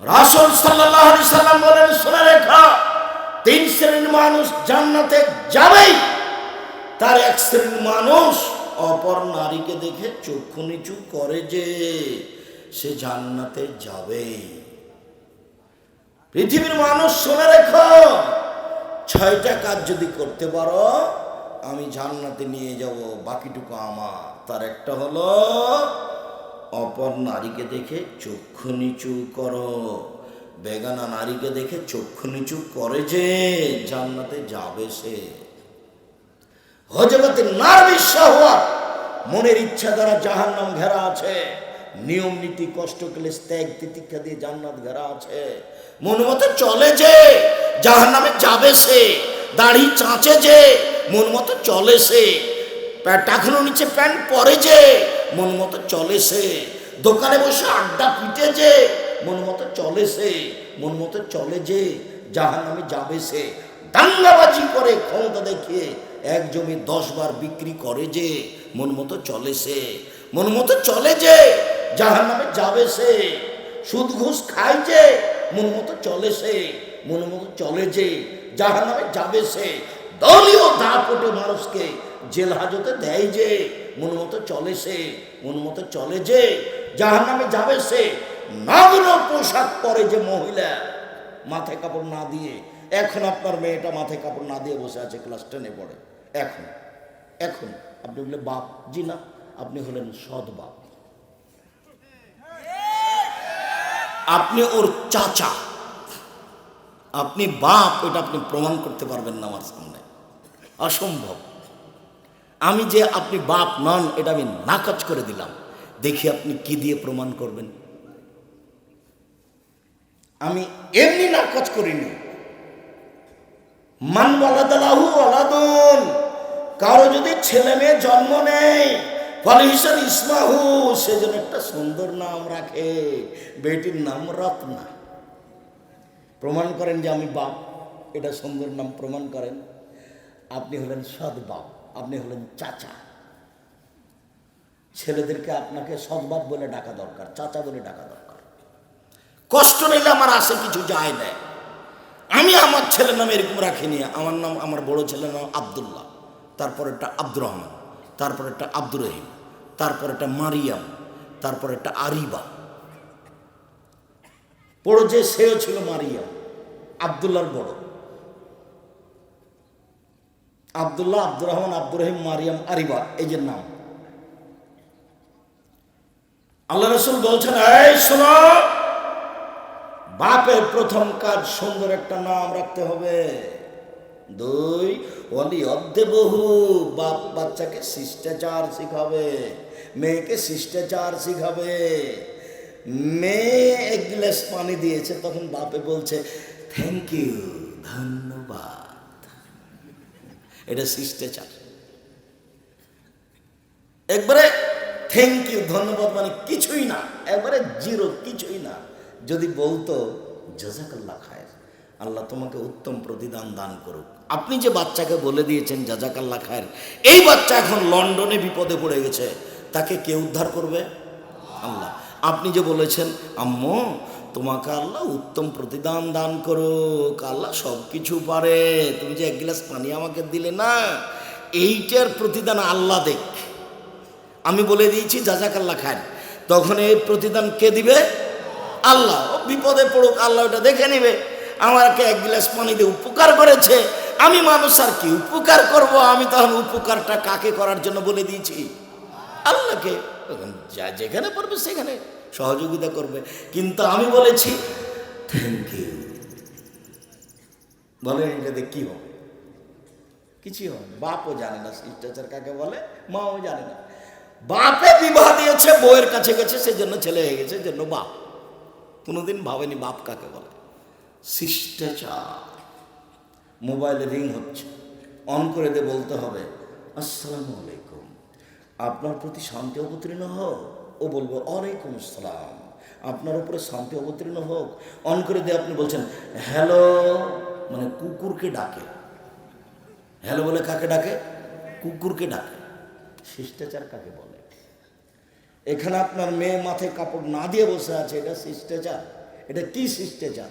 রাসূল আলাইহি সাল্লাম বলেন, শুনে রেখা, তিন শ্রেণির মানুষ জান্নাতে যাবেই। তার এক শ্রেণির মানুষ অপর নারীকে দেখে চক্ষু নিচু করে যে সে জান্নাতে যাবেই। পৃথিবীর মানুষ, শুনে রেখো, ছয়টা কাজ যদি করতে পারো, আমি জান্নাতে নিয়ে যাব, বাকিটুকু আমার। তার একটা হলো অপর নারীকে দেখে চক্ষু নিচু করো। বেগানা নারীকে দেখে চক্ষু নিচু করে যে জান্নাতে যাবে সে। হজরত নার বিশ্বাহওয়াত মনের ইচ্ছা দ্বারা জাহান নাম ঘেরা আছে। নিয়ম নীতি কষ্ট ক্লেশ ত্যাগ তিতিক্ষা দিয়ে জান্নাত ঘেরা আছে। মন মতো চলে যে জাহান নামে যাবে সে। দাড়ি চাঁচে যে মন মতো চলে সে। টাকনো নিচে প্যান্ট পরে যে মন মতো চলে সে। দোকানে বসে আড্ডা পিটে যে, মন মতো চলে সে, মন মতো চলে যে জাহান নামে যাবে সে। দাঙ্গাবাজি করে ক্ষমতা দেখিয়ে এক জমি দশ বার বিক্রি করে যে, মন মতো চলে সে। মন মতো চলে যে জাহান নামে যাবে সে। সুদ ঘুষ খায় যে, মন মতো চলে সে। মন মতো চলে যে জাহান নামে যাবে সে। দলীয় দাপটে মানুষকে জেল হাজতে দেয় যে মন মতো চলে সে, মন মতো চলে যে জাহান নামে যাবে সে। নগ্ন পোশাক পরে যে মহিলা, মাথায় কাপড় না দিয়ে, এখন আপনার মেয়েটা মাথায় কাপড় না দিয়ে বসে আছে ক্লাস টেনে পড়ে। এখন এখন। আপনি বললে বাপ, জি না। আপনি হলেন সৎ বাপ। আপনি ওর চাচা। আপনি বাপ, এটা আপনি প্রমাণ করতে পারবেন না আমার সামনে। অসম্ভব। আমি যে আপনি বাপ, নন, এটা আমি নাকচ করে দিলাম। দেখি আপনি কি দিয়ে প্রমাণ করবেন। আমি এমনি নাকচ করিনি। মান ওয়ালাদালাহু ওয়ালাদুন, কারও যদি ছেলে মেয়ে জন্ম নেয় ফলে হিসান ইসমাহু সেজন্য একটা সুন্দর নাম রাখে, বেটির নাম রত্না। প্রমাণ করেন যে আমি বাপ, এটা সুন্দর নাম প্রমাণ করেন। আপনি হলেন সৎ বাপ। আপনি হলেন চাচা। ছেলেদেরকে আপনাকে সৎবাপ বলে ডাকা দরকার, চাচা বলে ডাকা দরকার। কষ্ট নিলে আমার আসে কিছু যায় না। আমি আমার ছেলের নাম এরকম রাখিনি আমার নাম, আমার বড় ছেলের নাম আবদুল্লাহ। তারপরেরটা আব্দুর রহমান তারপরেরটা আব্দুর রহিম তারপরেরটা মারিয়াম তারপরেরটা আরিবা। বড় যে সেও ছিল মারিয়াম, আবদুল্লাহর বড়। আবদুল্লাহ আব্দুর রহমান, আব্দুর রহিম, মারিয়াম আরিবা, এই যে নাম। আল্লাহ রসুল বলছেন, এই শোনো, বাপের প্রথম কাজ সুন্দর একটা নাম রাখতে হবে। দুই অলি অর্ধে বহু বাপ বাচ্চাকে শিষ্টাচার শিখাবে, মেয়েকে শিষ্টাচার শিখাবে। মেয়ে এক গ্লাস পানি দিয়েছে, তখন বাপে বলছে থ্যাংক ইউ ধন্যবাদ। এটা শিষ্টাচার। একবারে থ্যাংক ইউ ধন্যবাদ মানে কিছুই না। একবারে জিরো কিছুই না। যদি বলতো জাজাকাল্লা খায় আল্লাহ তোমাকে উত্তম প্রতিদান দান করুক। আপনি যে বাচ্চাকে বলে দিয়েছেন জাজাকাল্লা খায়ের, এই বাচ্চা এখন লন্ডনে বিপদে পড়ে গেছে। তাকে কে উদ্ধার করবে? আল্লাহ। আপনি যে বলেছেন, আম্মু তোমাকে আল্লাহ উত্তম প্রতিদান দান করুক। আল্লাহ সব কিছু পারে। তুমি যে এক গ্লাস পানি আমাকে দিলে না, এইটার প্রতিদান আল্লাহ দেখ। আমি বলে দিয়েছি জাজাকাল্লা খান তখন এই প্রতিদান কে দিবে? আল্লাহ। বিপদে পড়ুক, আল্লাহ ওটা দেখে নেবে। আমাকে এক গ্লাস পানি দিয়ে উপকার করেছে। আমি মানুষ আর কি উপকার করব? আমি তখন উপকারটা কাকে করার জন্য বলে দিয়েছি? আল্লাহকে। যা যেখানে পড়বে সেখানে। সহযোগিতা করবে। কিন্তু আমি বলেছি থ্যাংক ইউ বলেন এটাতে কি হবে? কিছুই হবে। বাপও জানে না শিষ্টাচার কাকে বলে, মাও জানে না। বাপে বিবাহ দিয়েছে, বউয়ের কাছে গেছে, সেজন্য ছেলে হয়ে গেছে জন্য বাপ। কোনোদিন ভাবেনি বাপ কাকে বলে। শিষ্টাচার। মোবাইলে রিং হচ্ছে। অন করে দিয়ে বলতে হবে, আসসালামু আলাইকুম। আপনার প্রতি শান্তি অবতীর্ণ হোক ও বলব ওয়ালাইকুম সালাম আপনার উপরে শান্তি অবতীর্ণ হোক। অন করে দিয়ে আপনি বলছেন, হ্যালো। মানে কুকুরকে ডাকে। হ্যালো বলে কাকে ডাকে? কুকুরকে ডাকে। শিষ্টাচার কাকে বলে? এখানে আপনার মেয়ে মাথায় কাপড় না দিয়ে বসে আছে, এটা শিষ্টাচার। এটা কি শিষ্টাচার?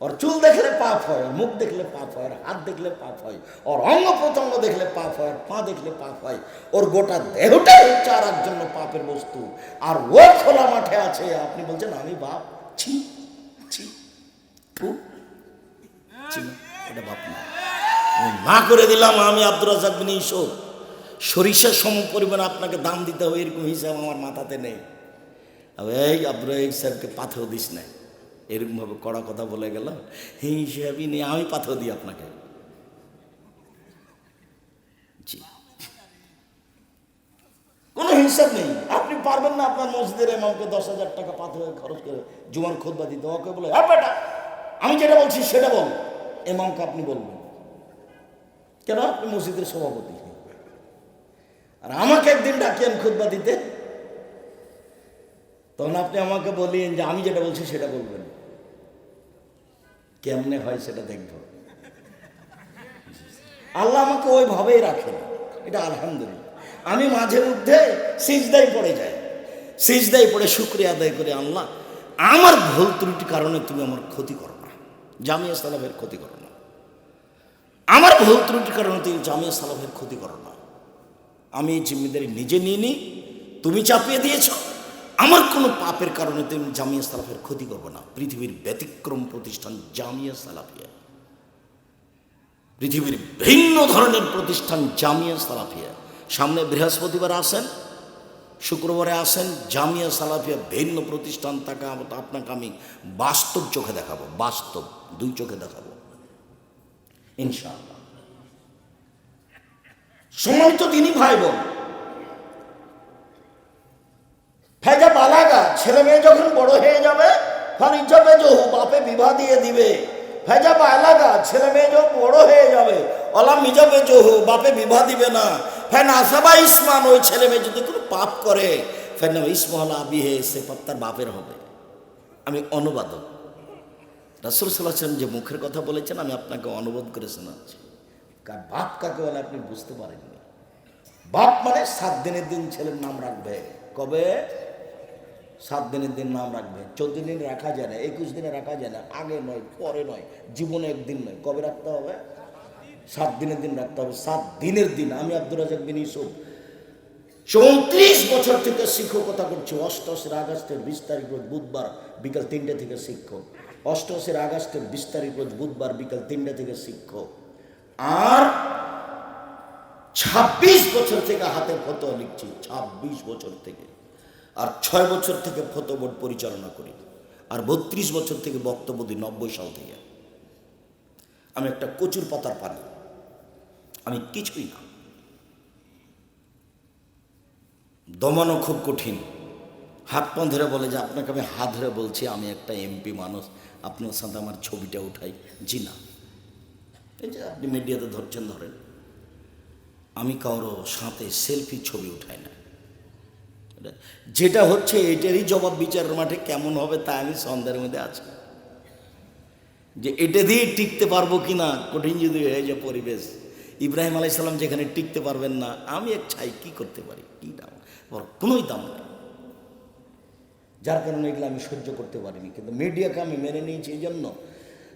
ওর চুল দেখলে পাপ হয় ওর মুখ দেখলে পাপ হয় হাত দেখলে পাপ হয় ওর অঙ্গ প্রত্যঙ্গ দেখলে পাপ হয় ওর পা দেখলে পাপ হয় ওর গোটা দেহটাই হচ্ছে আর জন্য পাপের বস্তু আর ও খোলা মাঠে আছে, আপনি বলছেন, আমি বাপ, ছি ছি এটা বাপ না। আমি না করে দিলাম, আমি আব্দুর রাজাক বিন ইসব সরিষার সম পরিমাণ আপনাকে দাম দিতে হবে, এরকম হিসাব আমার মাথাতে নেই। এই আব্দুর সাহেবকে পাথর দিস না এরকমভাবে কড়া কথা বলে গেল এই হিসাবই নেই আমি পাথর দিই আপনাকে। জি। কোনো হিসাব নেই। আপনি পারবেন না আপনার মসজিদের এমামকে দশ হাজার টাকা পাথর খরচ করে জুমার খোদবা দিতে। ওকে বলে বেটা, আমি যেটা বলছি সেটা বল। এমামকে আপনি বলবেন। কেন? আপনি মসজিদের সভাপতি। আর আমাকে একদিন ডাকিয়েন খুতবা দিতে। তখন আপনি আমাকে বলিয়েন যে, আমি যেটা বলছি সেটা বলবেন। কেমনে হয় সেটা দেখব। আল্লাহ আমাকে ওইভাবেই রাখেন। এটা আলহামদুলিল্লাহ। আমি মাঝে মধ্যে সিজদাই পড়ে যাই। সিজদাই পড়ে শুক্রিয়া আদায় করে, আল্লাহ, আমার ভুল ত্রুটি কারণে তুমি আমার ক্ষতি করো না। জামিয়া সালাফের ক্ষতি করো না। আমার ভুল ত্রুটির কারণে তুমি জামিয়া সালাফের ক্ষতি করো না। আমি জিম্মেদারি নিজে নিয়ে নিই তুমি চাপিয়ে দিয়েছ। আমার কোনো পাপের কারণে তুমি জামিয়া সালাফের ক্ষতি করব না। পৃথিবীর ব্যতিক্রম প্রতিষ্ঠান জামিয়া সালাফিয়া। পৃথিবীর ভিন্ন ধরনের প্রতিষ্ঠান জামিয়া সালাফিয়া। সামনে বৃহস্পতিবার আসেন, শুক্রবারে আসেন, জামিয়া সালাফিয়া ভিন্ন প্রতিষ্ঠান তাকে আপনাকে আমি বাস্তব চোখে দেখাবো, বাস্তব দুই চোখে দেখাবো। ইনশাআল্লাহ। সম্মানিত তিনি ভাই বোন ফেজা বালাগা, ছেলে মেয়ে যখন বড় হয়ে যাবে ফানি যাবে জহু বাপে বিবাহ দিয়ে দিবে। ফেজা বালাগা, ছেলে মেয়ে যখন বড় হয়ে যাবে অলা মিজাবে জহু বাপে বিবাহ দিবে না। ফেন আসাবা ইসমান, ওই ছেলে মেয়ে যদি কোনো পাপ করে ফেন ইসমহলা বিহে, সে পাপ তার বাপের হবে। আমি অনুবাদক। রাসুল সাল্লাহ যে মুখের কথা বলেছেন, আমি আপনাকে অনুবাদ করে শোনাচ্ছি। কার বাপ কাকে বলে আপনি বুঝতে পারেননি। বাপ মানে সাত দিনের দিন ছেলের নাম রাখবে। কবে? সাত দিনের দিন নাম রাখবে। চোদ্দ দিন রাখা যায় না, একুশ দিনে রাখা যায় না। আগে নয়, পরে নয়, জীবনে একদিন নয়। কবে রাখতে হবে? সাত দিনের দিন রাখতে হবে। সাত দিনের দিন। আমি আব্দুর রাজাক বিন ইউসুফ। চৌত্রিশ বছর থেকে শিক্ষকতা করছি অষ্টআশির আগস্টের বিশ তারিখ রোজ বুধবার বিকাল তিনটে থেকে শিক্ষক। অষ্টআশির আগস্টের বিশ তারিখ রোজ বুধবার বিকাল তিনটে থেকে শিক্ষক। আর ছাব্বিশ বছর থেকে হাতে ফতোয়া লিখছি। ছাব্বিশ বছর থেকে। আর ছয় বছর থেকে ফতো বোর্ড পরিচালনা করি। আর বত্রিশ বছর থেকে বক্তব্য দিই নব্বই সাল থেকে। আমি একটা কচুর পাতার পানি। আমি কিছুই না। দমানো খুব কঠিন। হাত পা ধরে বলে যে আপনাকে আমি হাত ধরে বলছি, আমি একটা এমপি মানুষ আপনার সাথে আমার ছবিটা উঠাই। জি না। এই যে আপনি মিডিয়াতে ধরছেন, ধরেন। আমি কারও সাথে সেলফি ছবি উঠাই না যেটা হচ্ছে এটারই জবাব বিচারের মাঠে কেমন হবে তা আমি সন্দেহের মধ্যে আছি। যে এটা দিয়ে টিকতে পারব কি না কঠিন যদি হয়ে যায় পরিবেশ। ইব্রাহিম আলাইসাল্লাম যেখানে টিকতে পারবেন না, আমি এক ছাই কি করতে পারি? কি দাম? কোনোই দাম নেই। যার কারণে এগুলো আমি সহ্য করতে পারিনি। কিন্তু মিডিয়াকে আমি মেনে নিয়েছি এই জন্য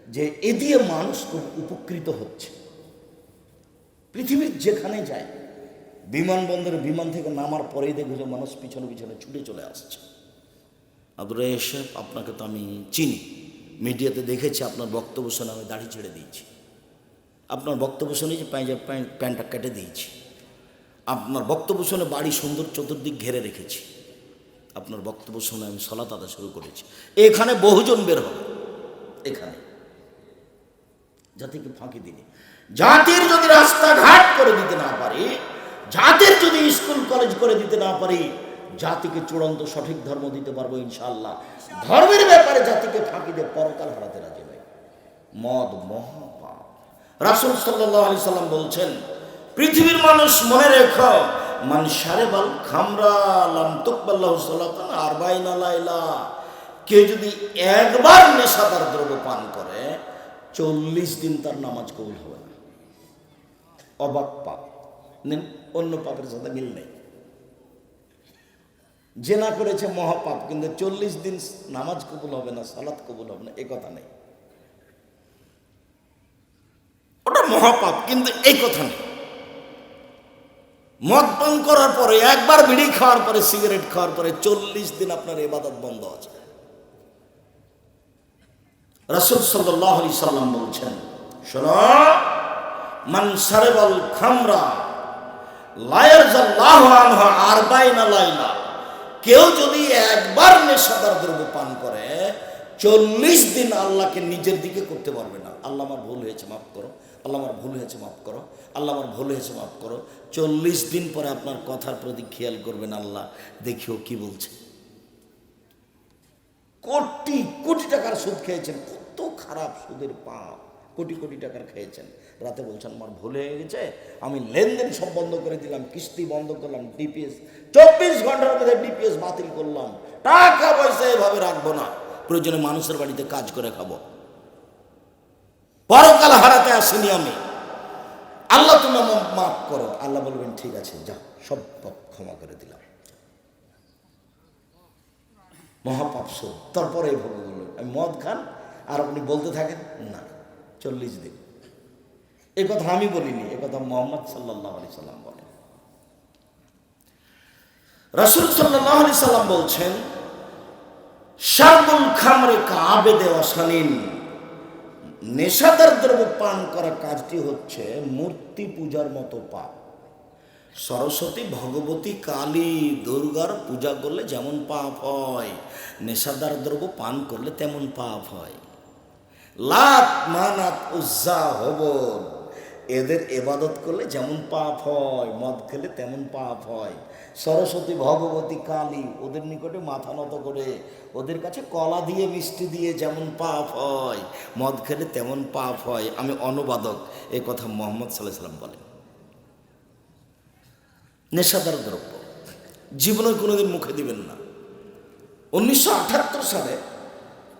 যে এ দিয়ে মানুষ খুব উপকৃত হচ্ছে। পৃথিবীর যেখানে যায় বিমানবন্দরে বিমান থেকে নামার পরেই দেখবে যে মানুষ পিছনে পিছনে ছুটে চলে আসছে। আব্দুর এসে আপনাকে তো আমি চিনি। মিডিয়াতে দেখেছি, আপনার বক্তব্য শুনে আমি দাড়ি ছেড়ে দিয়েছি। আপনার বক্তব্য শুনে যে প্যাঁজা প্যান্ট, প্যান্টটা কেটে দিয়েছি। আপনার বক্তব্য শুনে বাড়ি সুন্দর চতুর্দিক ঘেরে রেখেছি। আপনার বক্তব্য শুনে আমি সলাত আদা শুরু করেছি। এখানে বহুজন বের হবে। এখানে। জাতিকে ফাঁকি দিলে। জাতির যদি রাস্তাঘাট করে দিতে না পারি জাতির যদি স্কুল, কলেজ করে দিতে না পারি, জাতিকে চূড়ান্ত সঠিক ধর্ম দিতে পারব ইনশাল্লাহ ধর্মের ব্যাপারে জাতিকে ফাঁকি দিয়ে পরকাল হারাতে রাজি নয় মদ, মহাপাপ। রাসুল সাল্লাহ আলি সাল্লাম বলছেন, পৃথিবীর মানুষ মনে রেখ, মান সারে বাল খামরা লাম তুকবাল্লাহ আরবাইন আলাইলা কেউ যদি একবার নেশাদার দ্রব্য পান করে, চল্লিশ দিন তার নামাজ কবুল হবে না। অবাক পাপ। নেন। অন্য পাপের সাথে মিল নেই। জেনা করেছে মহাপাপ, কিন্তু চল্লিশ দিন নামাজ কবুল হবে না, সালাত কবুল হবে না, এ কথা নেই। ওটা মহাপাপ, কিন্তু এই কথা নেই। মদ পান করার পরে, একবার বিড়ি খাওয়ার পরে, সিগারেট খাওয়ার পরে, চল্লিশ দিন আপনার এবাদত বন্ধ আছে। রসুল সাল্লাহ সাল্লাম বলছেন, শোনো, মান সারেবাল খামরা লায়ার জাল্লাহ আনহা আরবাইনা লাইলা। কেউ যদি একবার নেশাদার দ্রব্য পান করে, চল্লিশ দিন আল্লাহকে নিজের দিকে করতে পারবে না। আল্লাহ আমার ভুল হয়েছে, মাফ করো। আল্লাহ আমার ভুল হয়েছে, মাফ করো। আল্লাহ আমার ভুল হয়েছে, মাফ করো। চল্লিশ দিন পরে আপনার কথার প্রতি খেয়াল করবেন আল্লাহ। দেখিও কি বলছে। কোটি কোটি টাকার সুদ খেয়েছেন। কত খারাপ সুদের পাপ। কোটি কোটি টাকার খেয়েছেন। রাতে বলছেন, আমার ভুল হয়ে গেছে, আমি লেনদেন সব বন্ধ করে দিলাম, কিস্তি বন্ধ করলাম ডিপিএস চব্বিশ ঘণ্টার মধ্যে ডিপিএস বাতিল করলাম, টাকা পয়সা এভাবে রাখব না, প্রয়োজনে মানুষের বাড়িতে কাজ করে খাব। পরকাল হারাতে আসিনি আমি। আল্লাহ তুমি মাফ করো। আল্লাহ বলবেন, ঠিক আছে, যা, সব ক্ষমা করে দিলাম। মহাপাপ তারপরে এইভাবে বললেন, আমি মদ খান, আর আপনি বলতে থাকেন? না, চল্লিশ দিন। এ কথা আমি বলিনি, এ কথা মোহাম্মদ সাল্লাহ আলি সাল্লাম বলেন। রসুল সাল্লাহ আলি সাল্লাম বলছেন শারদুল খামরে কাবে দেওয়া নেশাদার দ্রব্য পান করা কাজটি হচ্ছে মূর্তি পূজার মতো পাপ। সরস্বতী, ভগবতী, কালী, দুর্গার পূজা করলে যেমন পাপ হয়, নেশাদার দ্রব্য পান করলে তেমন পাপ হয়। লাত মানাত উজ্জা হবন। এদের এবাদত করলে যেমন পাপ হয়, মদ খেলে তেমন পাপ হয়। সরস্বতী ভগবতী কালী ওদের নিকটে মাথা নত করে, ওদের কাছে কলা দিয়ে মিষ্টি দিয়ে যেমন পাপ হয়, মদ খেলে তেমন পাপ হয়। আমি অনুবাদক, এ কথা মোহাম্মদ সাল্লাহ সাল্লাম বলেন। নেশাদার দ্রব্য। জীবনে কোনোদিন মুখে দিবেন না। উনিশশো সালে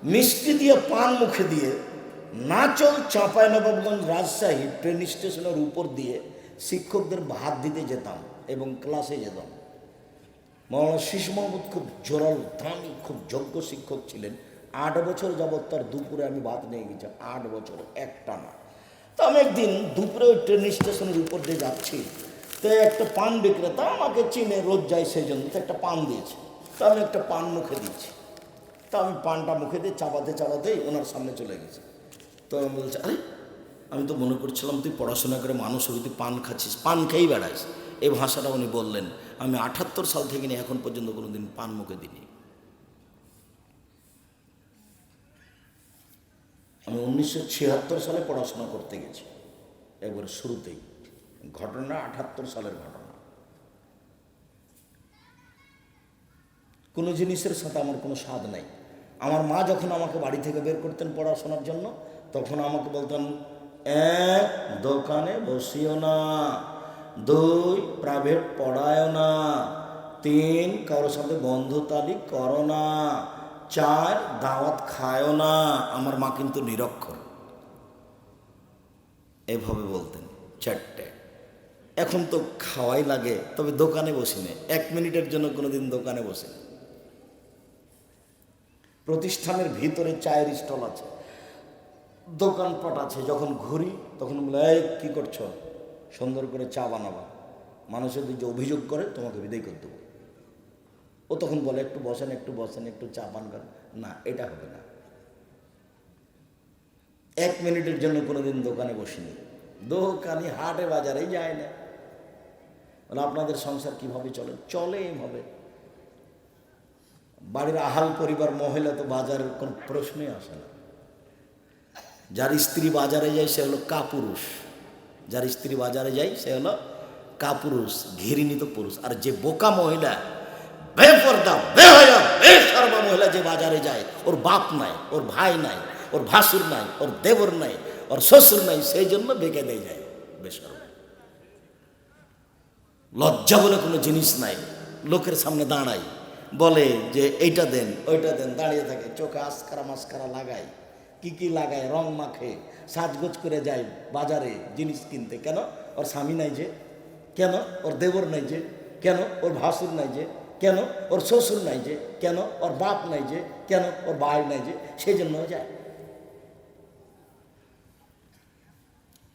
মিষ্টি দিয়ে পান মুখে দিয়ে নাচল চাঁপাই নবাবগঞ্জ রাজশাহী ট্রেন স্টেশনের উপর দিয়ে শিক্ষকদের ভাত দিতে যেতাম এবং ক্লাসে যেতাম। মৌলানা শিশু মোহাম্মদ খুব জোরাল, দামি, খুব যোগ্য শিক্ষক ছিলেন। আট বছর যাবৎ তার দুপুরে আমি ভাত নিয়ে গেছি, আট বছর, একটা না। তো আমি একদিন দুপুরে ওই ট্রেন স্টেশনের উপর দিয়ে যাচ্ছি, তো একটা পান বিক্রেতা আমাকে চিনে, রোজ যায় সেই জন্য তো একটা পান দিয়েছে। তো আমি একটা পান মুখে দিচ্ছি তো আমি পানটা মুখে দিয়ে চাপাতে চাপাতেই ওনার সামনে চলে গেছি। তো আমি বলছি, আরে, আমি তো মনে করছিলাম তুই পড়াশোনা করে মানুষ হবি, তুই পান খাচ্ছিস, পান খেয়েই বেড়াইস। এই ভাষাটা উনি বললেন। আমি আঠাত্তর সাল থেকে নিয়ে এখন পর্যন্ত কোনো দিন পান মুখে দিইনি। আমি উনিশশো ছিয়াত্তর সালে পড়াশোনা করতে গেছি, একবার শুরুতেই। ঘটনা আঠাত্তর সালের ঘটনা। কোনো জিনিসের সাথে আমার কোনো স্বাদ নাই। আমার মা যখন আমাকে বাড়ি থেকে বের করতেন পড়াশোনার জন্য তখন আমাকে বলতেন, এক দোকানে বসিও না, দুই প্রাইভেট পড়ায় না, তিন কারোর সাথে বন্ধুতালি করো না, চার দাওয়াত খায়ও না। আমার মা কিন্তু নিরক্ষর। এভাবে বলতেন চারটে। এখন তো খাওয়াই লাগে, তবে দোকানে বসি না। এক মিনিটের জন্য কোনোদিন দোকানে বসে। প্রতিষ্ঠানের ভিতরে চায়ের স্টল আছে। দোকানপাট আছে, যখন ঘুরি তখন বলে কী করছ? সুন্দর করে চা বানাবা। মানুষের যে অভিযোগ করে, তোমাকে বিদায় করে দেবো। ও তখন বলে, একটু বসেন একটু বসেন, একটু চা পান করেন। না, এটা হবে না। এক মিনিটের জন্য কোনোদিন দোকানে বসিনি। দোকানি হাটে বাজারেই যায় না। বলে, আপনাদের সংসার কীভাবে চলে? চলে এভাবে। বাড়ির আহাল পরিবার, মহিলা তো বাজারের কোনো প্রশ্নই আসে না। যার স্ত্রী বাজারে যায় সে হলো কাপুরুষ। যার স্ত্রী বাজারে যায় সে হলো কাপুরুষ ঘৃণিত পুরুষ। আর যে বোকা মহিলা বেপর্দা বেহয়া মহিলা যে বাজারে যায়, ওর বাপ নাই, ওর ভাই নাই, ওর ভাসুর নাই, ওর দেবর নাই, ওর শ্বশুর নাই, সেই জন্য বেঁকে দিয়ে যায় বেসর্বা। লজ্জা বলে কোনো জিনিস নাই। লোকের সামনে দাঁড়ায়, বলে যে এইটা দেন, ওইটা দেন, দাঁড়িয়ে থাকে, চোখে আসকারা মাস্কারা লাগায়। কি কি লাগায়, রং মাখে, সাজগোজ করে যায় বাজারে জিনিস কিনতে, কেন? ওর স্বামী নাই যে, কেন? ওর দেবর নাই যে, কেন? ওর ভাসুর নাই যে, কেন? ওর শ্বশুর নাই যে, কেন? ওর বাপ নাই যে, কেন? ওর ভাই নাই যে, সেই জন্য যায়।